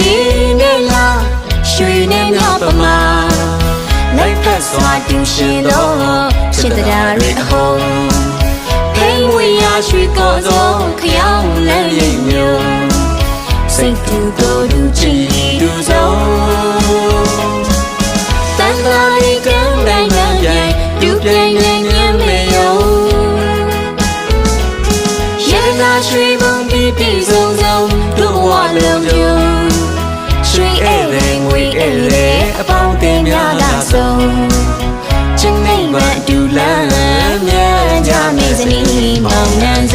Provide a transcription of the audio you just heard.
နီနေလာရွှေနဲ့မြောက်ပမာလိုက်ဖက်စွာတူရှင်တော်ရှင်တရားရအဟုံးဖိန်ဝေရရွှေကောသောခရောင်းလည်းလိမ့်မြို့စိတ်တူကိုယ်တူချီတူသောတန်လာလေးကံတိုင်းကံပြိုင်တူပြိုင်နိုင်မြင်မေယောရနာရွှေ mong ngàn